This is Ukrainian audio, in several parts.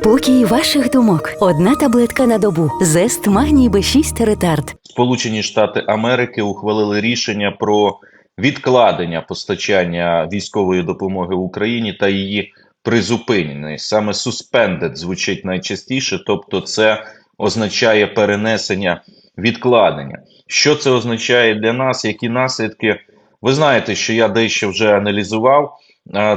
Спокій ваших думок. Одна таблетка на добу. Зест магній Б6 ретард. Сполучені Штати Америки ухвалили рішення про відкладення постачання військової допомоги Україні та її призупинення. Саме suspended звучить найчастіше, тобто це означає перенесення відкладення. Що це означає для нас? Які наслідки? Ви знаєте, що я дещо вже аналізував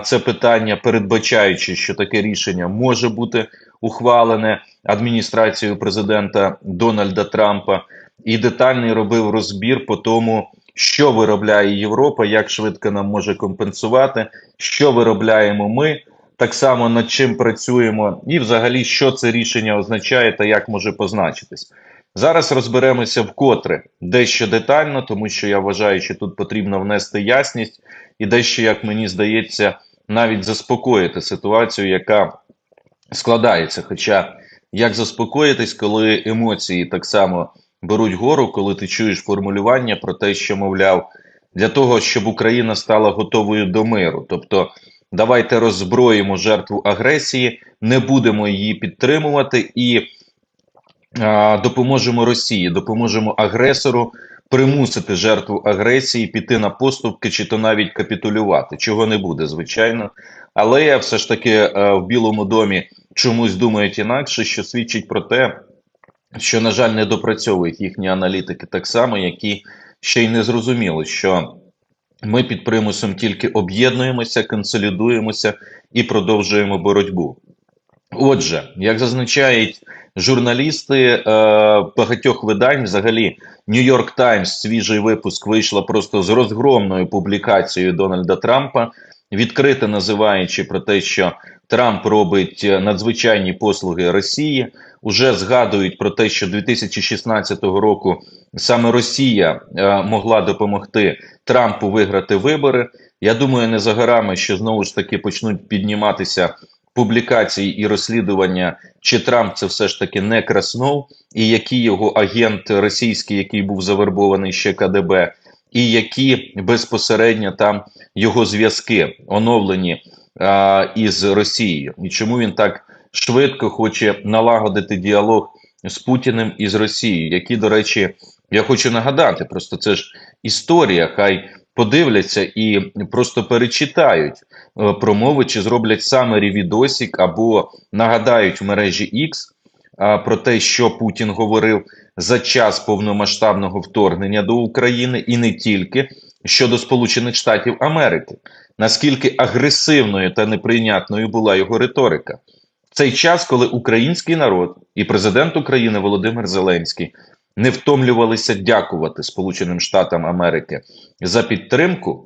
це питання, передбачаючи, що таке рішення може бути ухвалене адміністрацією президента Дональда Трампа, і детальний робив розбір по тому, що виробляє Європа, як швидко нам може компенсувати, що виробляємо ми, так само над чим працюємо, і взагалі, що це рішення означає та як може позначитись. Зараз розберемося вкотре дещо детально, тому що я вважаю, що тут потрібно внести ясність і дещо, як мені здається, навіть заспокоїти ситуацію, яка складається. Хоча як заспокоїтись, коли емоції так само беруть гору, коли ти чуєш формулювання про те, що мовляв, для того, щоб Україна стала готовою до миру, тобто. Давайте роззброїмо жертву агресії, не будемо її підтримувати і допоможемо Росії, допоможемо агресору примусити жертву агресії піти на поступки чи то навіть капітулювати. Чого не буде, звичайно. Але все ж таки е, в Білому домі чомусь думають інакше, що свідчить про те, що, на жаль, не допрацьовують їхні аналітики так само, які ще й не зрозуміли, що ми під примусом тільки об'єднуємося, консолідуємося і продовжуємо боротьбу. Отже, як зазначають журналісти е, багатьох видань, взагалі Нью-Йорк Таймс, свіжий випуск вийшла просто з розгромною публікацією Дональда Трампа, відкрито називаючи про те, що Трамп робить надзвичайні послуги Росії. Уже згадують про те, що 2016 року саме Росія е, могла допомогти Трампу виграти вибори. Я думаю, не за горами, що знову ж таки почнуть підніматися публікації і розслідування, чи Трамп це все ж таки не краснов, і який його агент російський, який був завербований ще КДБ, і які безпосередньо там його зв'язки оновлені а, із Росією, і чому він так швидко хоче налагодити діалог з Путіним і з Росією, які, до речі, я хочу нагадати, просто це ж історія, хай подивляться і просто перечитають е, промови, чи зроблять саме ревідосік, або нагадають в мережі X е, про те, що Путін говорив за час повномасштабного вторгнення до України, і не тільки щодо Сполучених Штатів Америки, наскільки агресивною та неприйнятною була його риторика. Цей час, коли український народ і президент України Володимир Зеленський не втомлювалися дякувати Сполученим Штатам Америки за підтримку,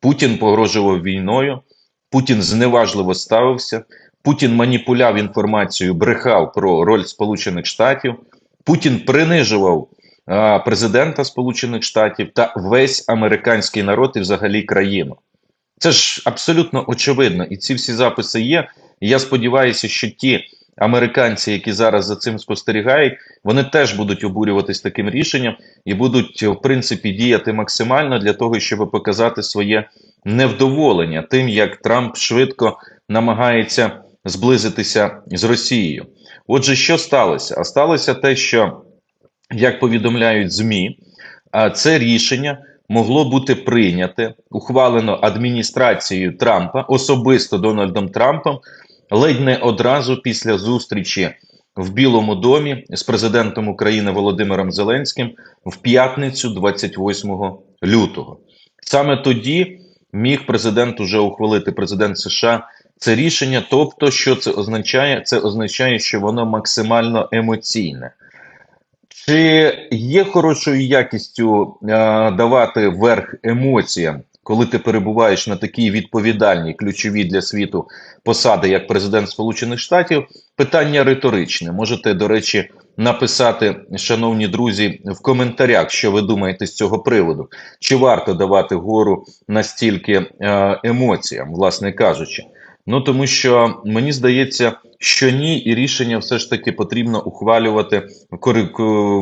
Путін погрожував війною, Путін зневажливо ставився, Путін маніпуляв інформацією, брехав про роль Сполучених Штатів, Путін принижував президента Сполучених Штатів та весь американський народ і взагалі країну. Це ж абсолютно очевидно, і ці всі записи є. І я сподіваюся, що ті американці, які зараз за цим спостерігають, вони теж будуть обурюватись таким рішенням і будуть, в принципі, діяти максимально для того, щоб показати своє невдоволення тим, як Трамп швидко намагається зблизитися з Росією. Отже, що сталося? А сталося те, що як повідомляють ЗМІ, це рішення могло бути прийняте, ухвалено адміністрацією Трампа, особисто Дональдом Трампом, ледь не одразу після зустрічі в Білому домі з президентом України Володимиром Зеленським в п'ятницю, 28 лютого. Саме тоді міг президент уже ухвалити президент США це рішення. Тобто, що це означає? Це означає, що воно максимально емоційне. Чи є хорошою якістю е, давати верх емоціям, коли ти перебуваєш на такій відповідальній ключовій для світу посади, як президент Сполучених Штатів? Питання риторичне. Можете, до речі, написати, шановні друзі, в коментарях, що ви думаєте з цього приводу. Чи варто давати гору настільки е, емоціям, власне кажучи? Ну тому що мені здається, що ні, і рішення все ж таки потрібно ухвалювати,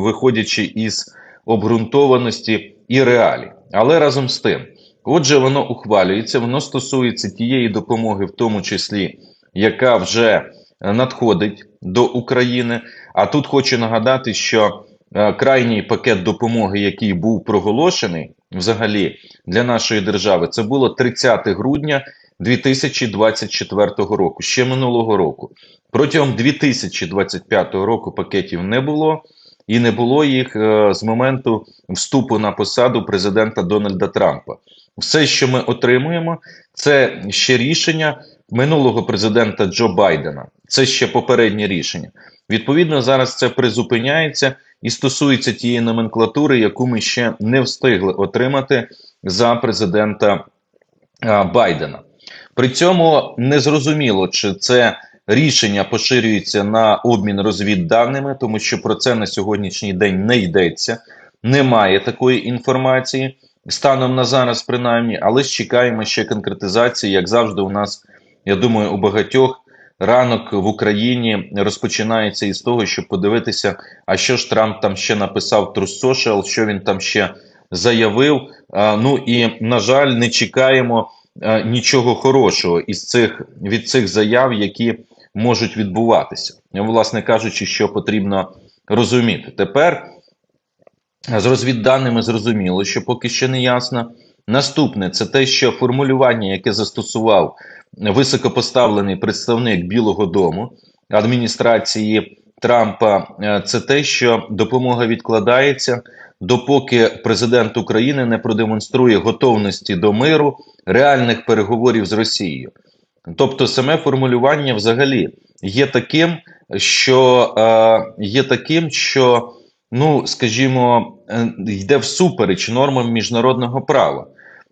виходячи із обґрунтованості і реалій. Але разом з тим, отже, воно ухвалюється, воно стосується тієї допомоги, в тому числі, яка вже е, надходить до України. А тут хочу нагадати, що е, крайній пакет допомоги, який був проголошений взагалі для нашої держави, це було 30 грудня 2024 року, ще минулого року. Протягом 2025 року пакетів не було, і не було їх е, з моменту вступу на посаду президента Дональда Трампа. Все, що ми отримуємо, це ще рішення минулого президента Джо Байдена. Це ще попереднє рішення. Відповідно, зараз це призупиняється і стосується тієї номенклатури, яку ми ще не встигли отримати за президента Байдена. При цьому незрозуміло, чи це рішення поширюється на обмін розвідданими, тому що про це на сьогоднішній день не йдеться. Немає такої інформації станом на зараз, принаймні, але ж чекаємо ще конкретизації, як завжди, у нас, я думаю, у багатьох ранок в Україні розпочинається із того, щоб подивитися, а що ж Трамп там ще написав True Social, що він там ще заявив. Ну і на жаль, не чекаємо нічого хорошого із цих від цих заяв, які можуть відбуватися. Власне кажучи, що потрібно розуміти тепер. З розвідданими зрозуміло, що поки ще не ясно. Наступне це те, що формулювання, яке застосував високопоставлений представник Білого Дому адміністрації Трампа, е, це те, що допомога відкладається, допоки президент України не продемонструє готовності до миру реальних переговорів з Росією. Тобто, саме формулювання взагалі є таким, що е, є таким, що ну, скажімо, е, йде всупереч нормам міжнародного права,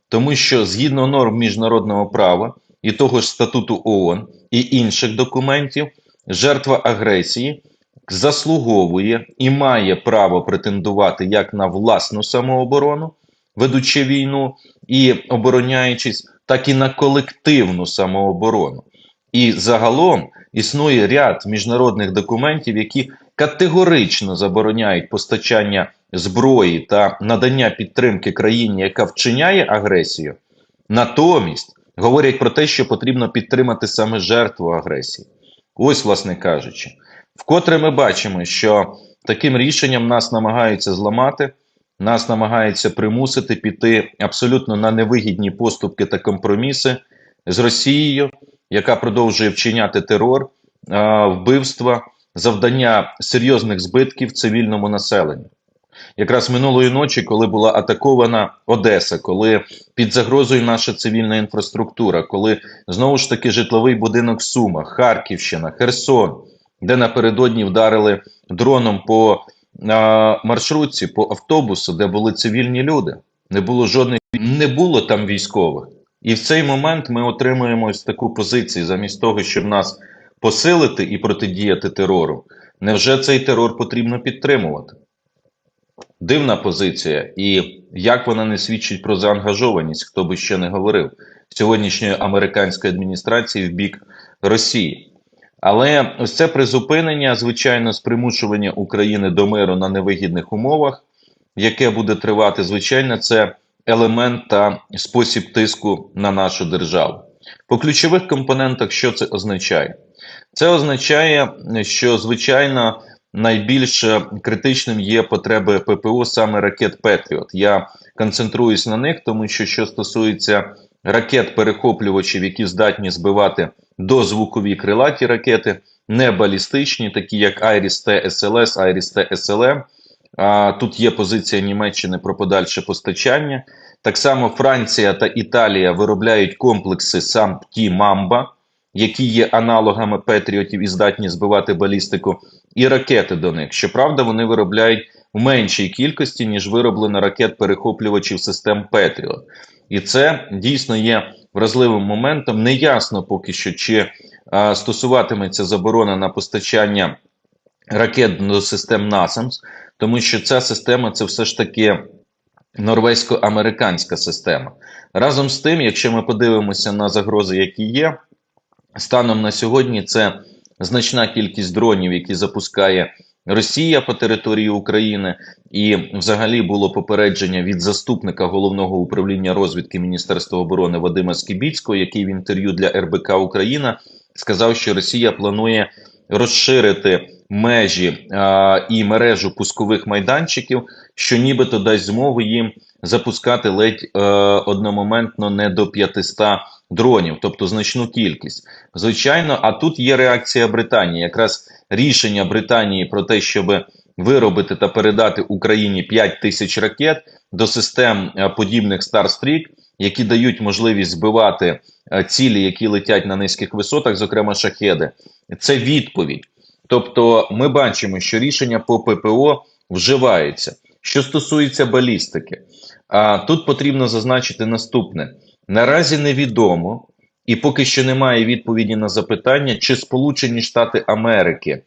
тому що згідно норм міжнародного права і того ж статуту ООН і інших документів, жертва агресії заслуговує і має право претендувати як на власну самооборону, ведучи війну і обороняючись, так і на колективну самооборону. І загалом існує ряд міжнародних документів, які категорично забороняють постачання зброї та надання підтримки країні, яка вчиняє агресію, натомість говорять про те, що потрібно підтримати саме жертву агресії. Ось, власне кажучи, вкотре ми бачимо, що таким рішенням нас намагаються зламати, нас намагаються примусити піти абсолютно на невигідні поступки та компроміси з Росією, яка продовжує вчиняти терор, вбивства завдання серйозних збитків цивільному населенню. Якраз минулої ночі, коли була атакована Одеса, коли під загрозою наша цивільна інфраструктура, коли знову ж таки житловий будинок в Сумах, Харківщина, Херсон, де напередодні вдарили дроном по а, маршрутці, по автобусу, де були цивільні люди, не було жодних не було там військових. І в цей момент ми отримуємо ось таку позицію, замість того, щоб нас посилити і протидіяти терору. Невже цей терор потрібно підтримувати? Дивна позиція, і як вона не свідчить про заангажованість, хто би ще не говорив, сьогоднішньої американської адміністрації в бік Росії. Але ось це призупинення, звичайно, з примушування України до миру на невигідних умовах, яке буде тривати, звичайно, це елемент та спосіб тиску на нашу державу. По ключових компонентах, що це означає? Це означає, що звичайно найбільш критичним є потреби ППО саме ракет Петріот. Я концентруюсь на них, тому що що стосується ракет-перехоплювачів, які здатні збивати дозвукові крилаті ракети, не балістичні, такі як Айріс Т СЛС, Айріс Т СЛМ. Тут є позиція Німеччини про подальше постачання. Так само Франція та Італія виробляють комплекси сам ті Мамба які є аналогами Петріотів і здатні збивати балістику, і ракети до них. Щоправда, вони виробляють в меншій кількості, ніж вироблено ракет перехоплювачів систем Петріот. І це дійсно є вразливим моментом. Неясно поки що, чи а, стосуватиметься заборона на постачання ракет до систем НАСАМС, тому що ця система це все ж таки. Норвезько-американська система разом з тим, якщо ми подивимося на загрози, які є, Станом на сьогодні це значна кількість дронів, які запускає Росія по території України, і взагалі було попередження від заступника головного управління розвідки Міністерства оборони Вадима Скібіцького, який в інтерв'ю для РБК Україна сказав, що Росія планує розширити межі а, і мережу пускових майданчиків, що нібито дасть змогу їм запускати ледь е, одномоментно не до 500 дронів, тобто значну кількість. Звичайно, а тут є реакція Британії. Якраз рішення Британії про те, щоб виробити та передати Україні 5 тисяч ракет до систем е, подібних Starstreak, які дають можливість збивати е, цілі, які летять на низьких висотах, зокрема шахеди. Це відповідь. Тобто, ми бачимо, що рішення по ППО вживаються. Що стосується балістики, а тут потрібно зазначити наступне: наразі невідомо, і поки що немає відповіді на запитання, чи Сполучені Штати Америки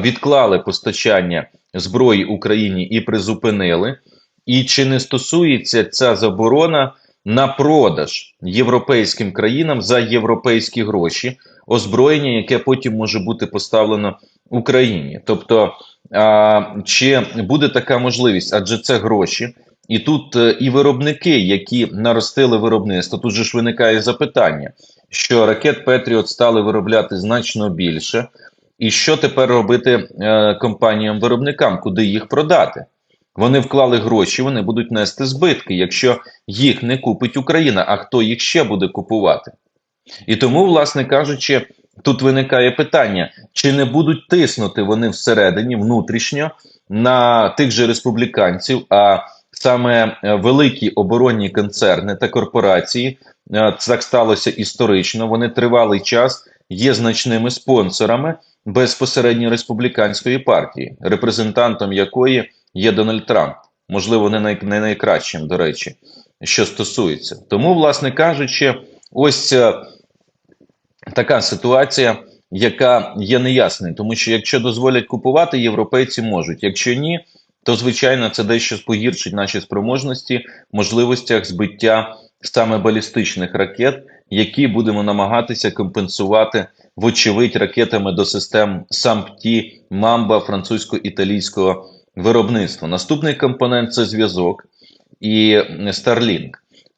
відклали постачання зброї Україні і призупинили, і чи не стосується ця заборона на продаж європейським країнам за європейські гроші озброєння, яке потім може бути поставлено Україні. Тобто, а, чи буде така можливість, адже це гроші. І тут е, і виробники, які наростили виробництво, тут же ж виникає запитання, що ракет Петріот стали виробляти значно більше, і що тепер робити е, компаніям-виробникам, куди їх продати? Вони вклали гроші, вони будуть нести збитки, якщо їх не купить Україна, а хто їх ще буде купувати? І тому, власне кажучи, тут виникає питання: чи не будуть тиснути вони всередині внутрішньо на тих же республіканців, а саме е, великі оборонні концерни та корпорації, е, так сталося історично. Вони тривалий час є значними спонсорами безпосередньо республіканської партії, репрезентантом якої є Дональд Трамп. Можливо, не, най, не найкращим, до речі, що стосується. Тому, власне кажучи, ось е, така ситуація, яка є неясною, тому що якщо дозволять купувати, європейці можуть. Якщо ні, то звичайно це дещо погіршить наші спроможності, можливостях збиття саме балістичних ракет, які будемо намагатися компенсувати, вочевидь, ракетами до систем САМПТІ, Мамба французько-італійського виробництва. Наступний компонент це зв'язок і Starlink.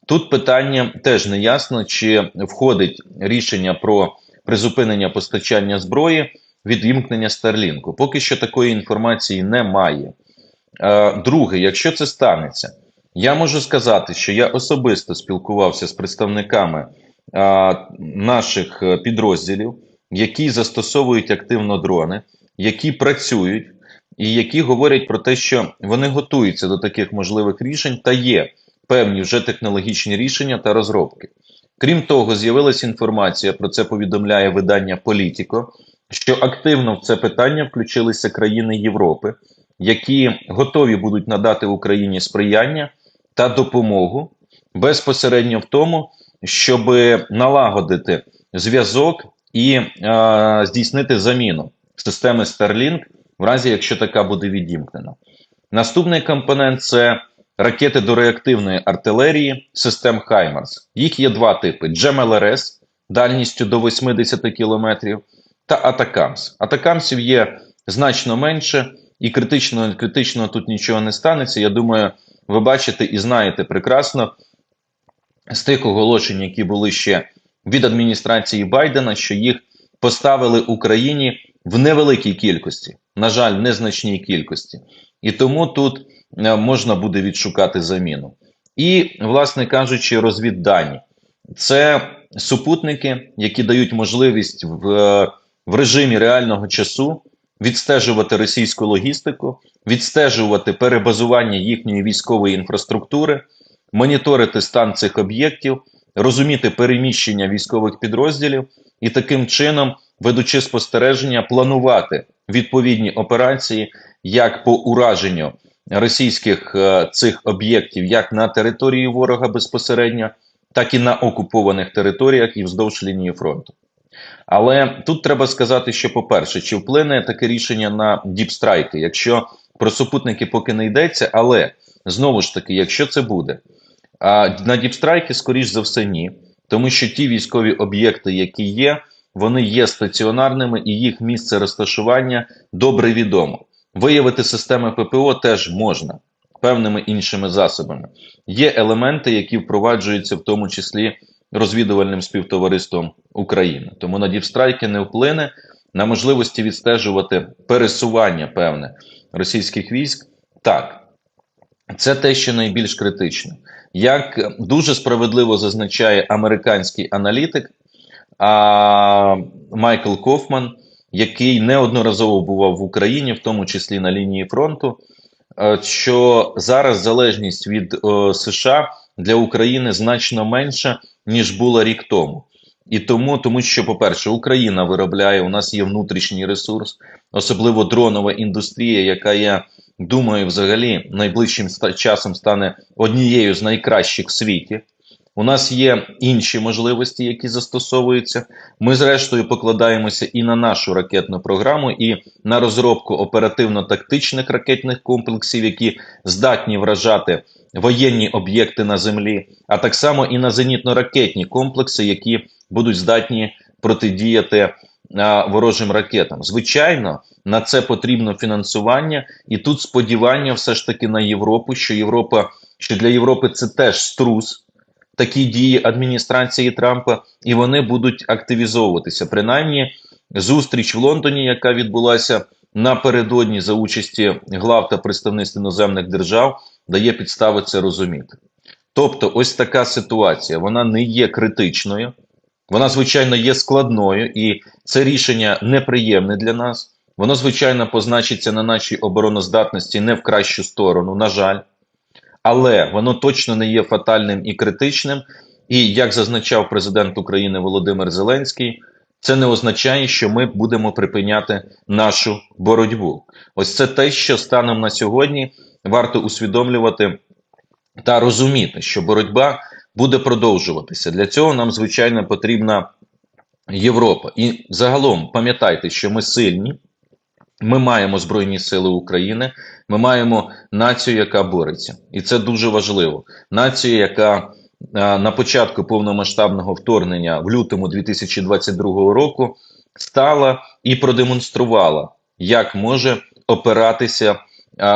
Тут питання теж не ясно, чи входить рішення про призупинення постачання зброї від вімкнення Старлінку. Поки що такої інформації немає. Е, Друге, якщо це станеться, я можу сказати, що я особисто спілкувався з представниками е, наших е, підрозділів, які застосовують активно дрони, які працюють, і які говорять про те, що вони готуються до таких можливих рішень та є певні вже технологічні рішення та розробки. Крім того, з'явилася інформація про це повідомляє видання Політіко, що активно в це питання включилися країни Європи, які готові будуть надати Україні сприяння та допомогу безпосередньо в тому, щоб налагодити зв'язок і е, здійснити заміну системи Starlink, в разі якщо така буде відімкнена. Наступний компонент це ракети до реактивної артилерії систем Хаймарс. Їх є два типи: GMLRS дальністю до 80 км та Атакамс. Атакамсів є значно менше, і критично, критично тут нічого не станеться. Я думаю, ви бачите і знаєте прекрасно з тих оголошень, які були ще від адміністрації Байдена, що їх поставили Україні в невеликій кількості, на жаль, незначній кількості. І тому тут е, можна буде відшукати заміну. І, власне кажучи, розвіддані це супутники, які дають можливість в, е, в режимі реального часу відстежувати російську логістику, відстежувати перебазування їхньої військової інфраструктури, моніторити стан цих об'єктів, розуміти переміщення військових підрозділів і таким чином, ведучи спостереження, планувати відповідні операції як по ураженню російських е, цих об'єктів, як на території ворога безпосередньо, так і на окупованих територіях і вздовж лінії фронту. Але тут треба сказати, що, по-перше, чи вплине таке рішення на діпстрайки, якщо про супутники поки не йдеться, але знову ж таки, якщо це буде, а на діпстрайки, скоріш за все, ні, тому що ті військові об'єкти, які є, вони є стаціонарними і їх місце розташування добре відомо. Виявити системи ППО теж можна певними іншими засобами. Є елементи, які впроваджуються в тому числі розвідувальним співтовариством України. Тому на діпстрайки не вплине на можливості відстежувати пересування певне російських військ. Так, це те, що найбільш критично. Як дуже справедливо зазначає американський аналітик а, Майкл Кофман, який неодноразово бував в Україні, в тому числі на лінії фронту, е, що зараз залежність від е, США для України значно менша, ніж була рік тому. І тому, тому що, по-перше, Україна виробляє, у нас є внутрішній ресурс, особливо дронова індустрія, яка я думаю, взагалі найближчим часом стане однією з найкращих в світі. У нас є інші можливості, які застосовуються. Ми, зрештою, покладаємося і на нашу ракетну програму, і на розробку оперативно-тактичних ракетних комплексів, які здатні вражати воєнні об'єкти на землі, а так само і на зенітно-ракетні комплекси, які будуть здатні протидіяти ворожим ракетам. Звичайно, на це потрібно фінансування, і тут сподівання все ж таки на Європу, що Європа, що для Європи це теж струс. Такі дії адміністрації Трампа, і вони будуть активізовуватися. Принаймні, зустріч в Лондоні, яка відбулася напередодні за участі глав та представництв іноземних держав, дає підстави це розуміти. Тобто, ось така ситуація. Вона не є критичною, вона, звичайно, є складною, і це рішення неприємне для нас. Воно, звичайно, позначиться на нашій обороноздатності не в кращу сторону, на жаль, але воно точно не є фатальним і критичним. І як зазначав президент України Володимир Зеленський, це не означає, що ми будемо припиняти нашу боротьбу. Ось це те, що станом на сьогодні варто усвідомлювати та розуміти, що боротьба буде продовжуватися. Для цього нам, звичайно, потрібна Європа. І загалом пам'ятайте, що ми сильні, ми маємо Збройні Сили України, ми маємо націю, яка бореться. І це дуже важливо. Націю, яка на початку повномасштабного вторгнення в лютому 2022 року стала і продемонструвала, як може опиратися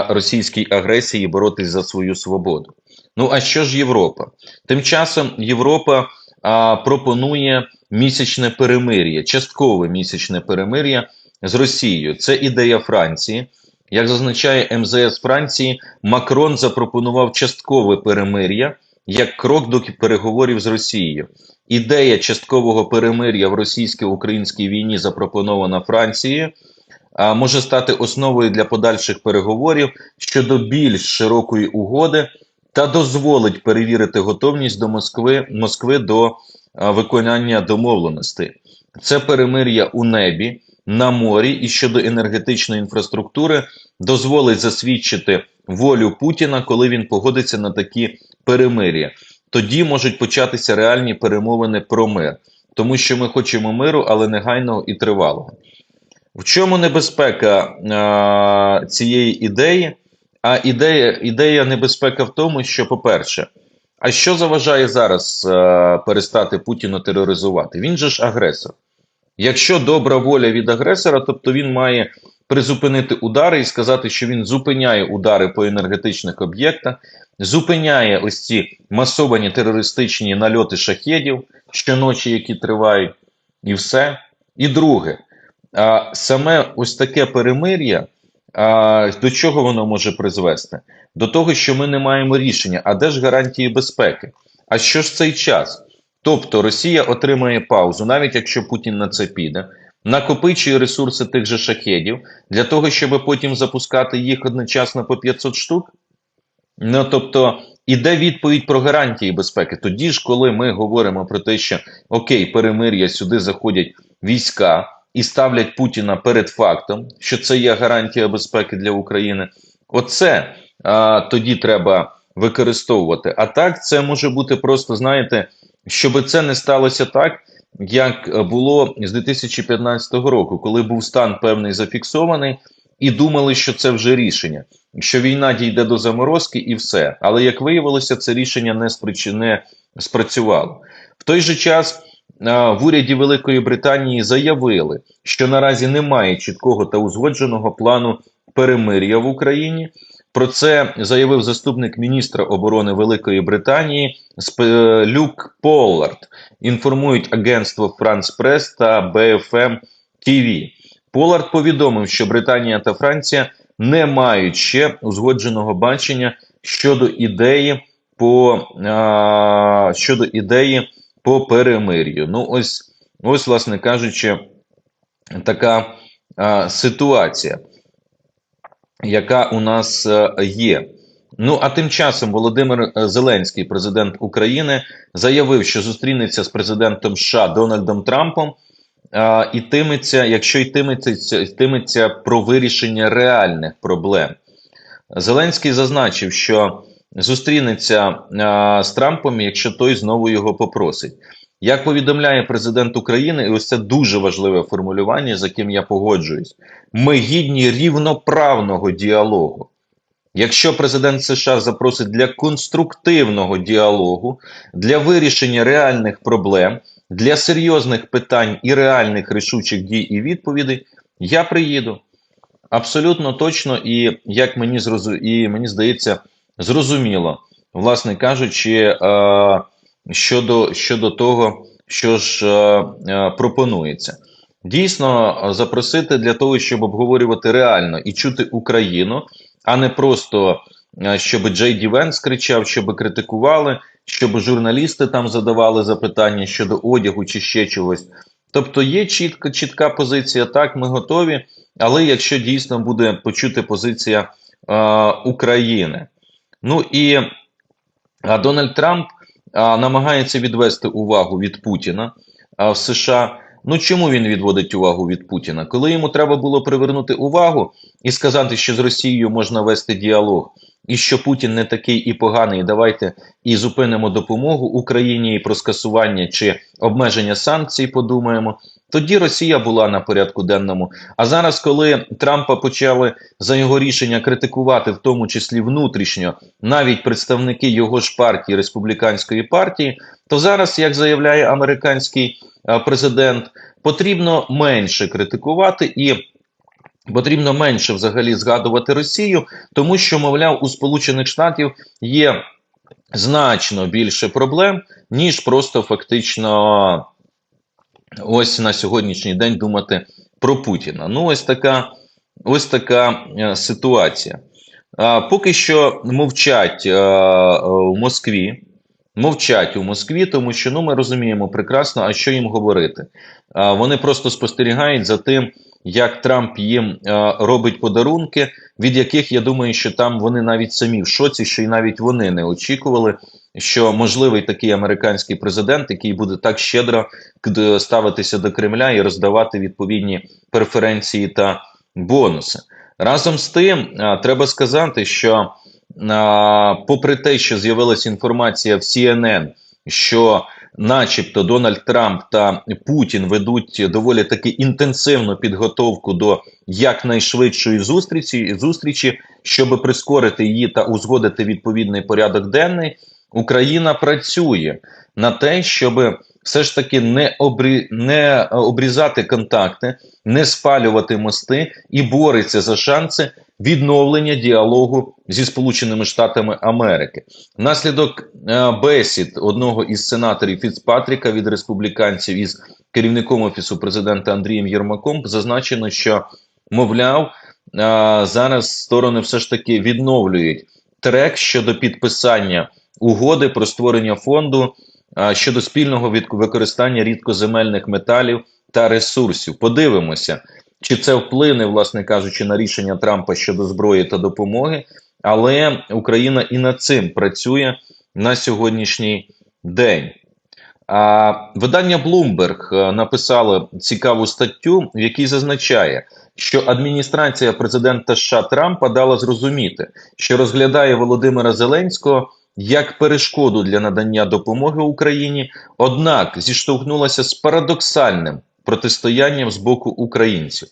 російській агресії і боротись за свою свободу. Ну а що ж Європа? Тим часом Європа а, пропонує місячне перемир'я, часткове місячне перемир'я з Росією. Це ідея Франції. Як зазначає МЗС Франції, Макрон запропонував часткове перемир'я як крок до переговорів з Росією. Ідея часткового перемир'я в російсько-українській війні, запропонована Францією, може стати основою для подальших переговорів щодо більш широкої угоди та дозволить перевірити готовність до Москви, Москви до виконання домовленостей. Це перемир'я у небі, на морі і щодо енергетичної інфраструктури дозволить засвідчити волю Путіна, коли він погодиться на такі перемир'я. Тоді можуть початися реальні перемовини про мир, тому що ми хочемо миру, але негайного і тривалого. В чому небезпека а, цієї ідеї? А ідея, ідея небезпека в тому, що, по-перше, а що заважає зараз а, перестати Путіну тероризувати? Він же ж агресор. Якщо добра воля від агресора, тобто він має призупинити удари і сказати, що він зупиняє удари по енергетичних об'єктах, зупиняє ось ці масовані терористичні нальоти шахедів щоночі, які тривають, і все. І друге, а, саме ось таке перемир'я, а, до чого воно може призвести? До того, що ми не маємо рішення, а де ж гарантії безпеки? А що ж цей час? Тобто Росія отримає паузу, навіть якщо Путін на це піде, накопичує ресурси тих же шахедів для того, щоб потім запускати їх одночасно по 500 штук. Ну тобто іде відповідь про гарантії безпеки. Тоді ж, коли ми говоримо про те, що окей, перемир'я сюди заходять війська і ставлять Путіна перед фактом, що це є гарантія безпеки для України. Оце а, тоді треба використовувати. А так, це може бути просто, знаєте, щоб це не сталося так, як було з 2015 року, коли був стан певний зафіксований, і думали, що це вже рішення, що війна дійде до заморозки і все. Але як виявилося, це рішення не, сприч... спрацювало. В той же час в уряді Великої Британії заявили, що наразі немає чіткого та узгодженого плану перемир'я в Україні. Про це заявив заступник міністра оборони Великої Британії Сп- Люк Поллард. Інформують агентство France Прес та BFM TV. Поллард повідомив, що Британія та Франція не мають ще узгодженого бачення щодо ідеї по а, щодо ідеї по перемир'ю. Ну, ось, ось, власне кажучи, така а, ситуація, яка у нас е, є. Ну а тим часом Володимир е, Зеленський, президент України, заявив, що зустрінеться з президентом США Дональдом Трампом. Ітиметься, якщо йтиметься, йтиметься про вирішення реальних проблем. Зеленський зазначив, що зустрінеться з Трампом, якщо той знову його попросить. Як повідомляє президент України, і ось це дуже важливе формулювання, з яким я погоджуюсь, ми гідні рівноправного діалогу. Якщо президент США запросить для конструктивного діалогу, для вирішення реальних проблем, для серйозних питань і реальних рішучих дій і відповідей, я приїду. Абсолютно точно, і як мені зрозу... і мені здається, зрозуміло, власне кажучи, е... щодо, щодо того, що ж е... е... пропонується. Дійсно, е, запросити для того, щоб обговорювати реально і чути Україну, а не просто е, щоб Джей Ді Венс кричав, щоб критикували, щоб журналісти там задавали запитання щодо одягу чи ще чогось. Тобто є чітка, чітка позиція, так, ми готові, але якщо дійсно буде почути позиція е, України. Ну і а Дональд Трамп намагається відвести увагу від Путіна в США. Ну чому він відводить увагу від Путіна? Коли йому треба було привернути увагу і сказати, що з Росією можна вести діалог, і що Путін не такий і поганий, давайте і зупинимо допомогу Україні і про скасування чи обмеження санкцій, подумаємо. Тоді Росія була на порядку денному. А зараз, коли Трампа почали за його рішення критикувати, в тому числі внутрішньо, навіть представники його ж партії республіканської партії, то зараз, як заявляє американський е, президент, потрібно менше критикувати і. Потрібно менше взагалі згадувати Росію, тому що, мовляв, у Сполучених Штатів є значно більше проблем, ніж просто фактично ось на сьогоднішній день думати про Путіна. Ну, ось така ось така е, ситуація. А, поки що мовчать е, е, в Москві. Мовчать у Москві, тому що ну ми розуміємо прекрасно, а що їм говорити. А, вони просто спостерігають за тим, як Трамп їм е, робить подарунки, від яких я думаю, що там вони навіть самі в шоці, що і навіть вони не очікували, що можливий такий американський президент, який буде так щедро ставитися до Кремля і роздавати відповідні преференції та бонуси. Разом з тим, е, треба сказати, що а, попри те, що з'явилася інформація в CNN, що начебто Дональд Трамп та Путін ведуть доволі таки інтенсивну підготовку до якнайшвидшої зустрічі, зустрічі, щоб прискорити її та узгодити відповідний порядок денний, Україна працює на те, щоб все ж таки не, обрі... не обрізати контакти, не спалювати мости і бореться за шанси відновлення діалогу зі Сполученими Штатами Америки. Внаслідок е, бесід одного із сенаторів Фіцпатріка від республіканців із керівником офісу президента Андрієм Єрмаком зазначено, що мовляв, е, зараз сторони все ж таки відновлюють трек щодо підписання угоди про створення фонду е, щодо спільного використання рідкоземельних металів та ресурсів. Подивимося, чи це вплине, власне кажучи, на рішення Трампа щодо зброї та допомоги, але Україна і над цим працює на сьогоднішній день. А видання Bloomberg е, написало цікаву статтю, в якій зазначає, що адміністрація президента США Трампа дала зрозуміти, що розглядає Володимира Зеленського як перешкоду для надання допомоги Україні, однак зіштовхнулася з парадоксальним протистоянням з боку українців.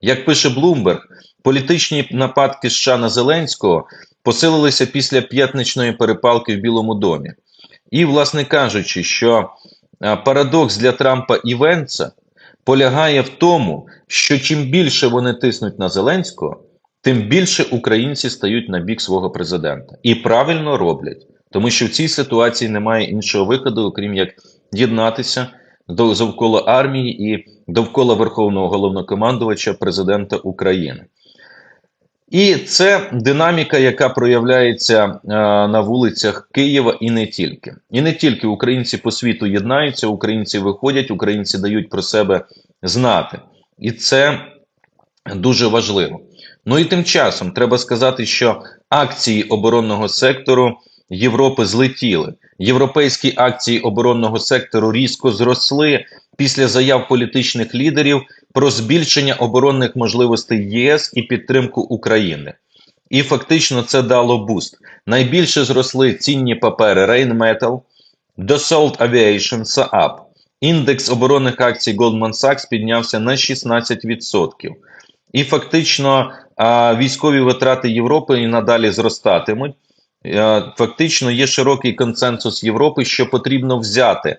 Як пише Bloomberg, політичні нападки США на Зеленського посилилися після п'ятничної перепалки в Білому домі. І, власне кажучи, що парадокс для Трампа і Венца полягає в тому, що чим більше вони тиснуть на Зеленського, тим більше українці стають на бік свого президента. І правильно роблять, тому що в цій ситуації немає іншого виходу, окрім як єднатися довкола армії і довкола Верховного головнокомандувача президента України. І це динаміка, яка проявляється е, на вулицях Києва і не тільки. І не тільки українці по світу єднаються, українці виходять, українці дають про себе знати. І це дуже важливо. Ну і тим часом треба сказати, що акції оборонного сектору Європи злетіли. Європейські акції оборонного сектору різко зросли після заяв політичних лідерів про збільшення оборонних можливостей ЄС і підтримку України. І фактично це дало буст. Найбільше зросли цінні папери Rheinmetall, Dassault Aviation, Saab. Індекс оборонних акцій Goldman Sachs піднявся на 16%. І фактично а, військові витрати Європи і надалі зростатимуть. Е, Фактично є широкий консенсус Європи, що потрібно взяти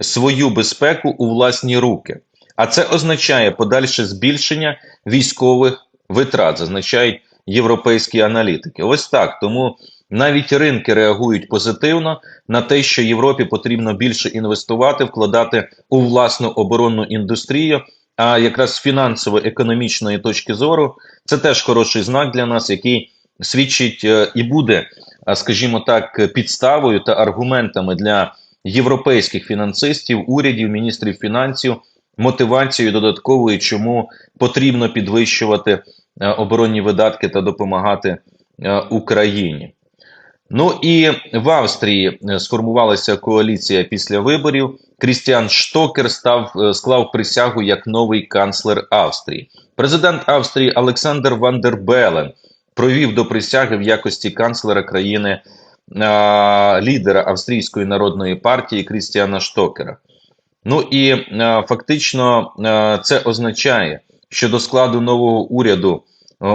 свою безпеку у власні руки. А це означає подальше збільшення військових витрат, зазначають європейські аналітики. Ось так. Тому навіть ринки реагують позитивно на те, що Європі потрібно більше інвестувати, вкладати у власну оборонну індустрію. А якраз з фінансово-економічної точки зору це теж хороший знак для нас, який свідчить е, і буде, скажімо так, підставою та аргументами для європейських фінансистів, урядів, міністрів фінансів, мотивацією додатковою, чому потрібно підвищувати е, оборонні видатки та допомагати е, Україні. Ну і в Австрії е, сформувалася коаліція після виборів. Крістіан Штокер став е, склав присягу як новий канцлер Австрії. Президент Австрії Олександр Ван дер Белен провів до присяги в якості канцлера країни а, лідера Австрійської народної партії Крістіана Штокера. Ну і а, фактично а, це означає, що до складу нового уряду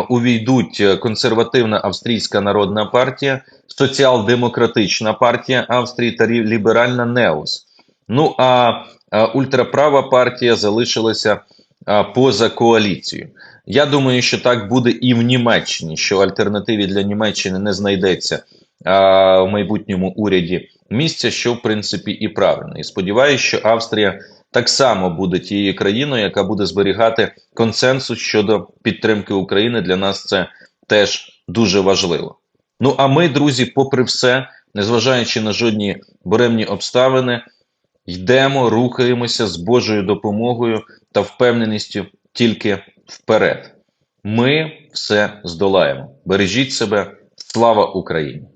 увійдуть е, консервативна австрійська народна партія, соціал-демократична партія Австрії та ліберальна Неос. Ну а, а ультраправа партія залишилася поза коаліцією. Я думаю, що так буде і в Німеччині, що альтернативі для Німеччини не знайдеться в майбутньому уряді місця, що в принципі і правильно. І сподіваюся, що Австрія так само буде тією країною, яка буде зберігати консенсус щодо підтримки України. Для нас це теж дуже важливо. Ну а ми, друзі, попри все, незважаючи на жодні буремні обставини, йдемо, рухаємося з Божою допомогою та впевненістю тільки вперед. Ми все здолаємо. Бережіть себе. Слава Україні!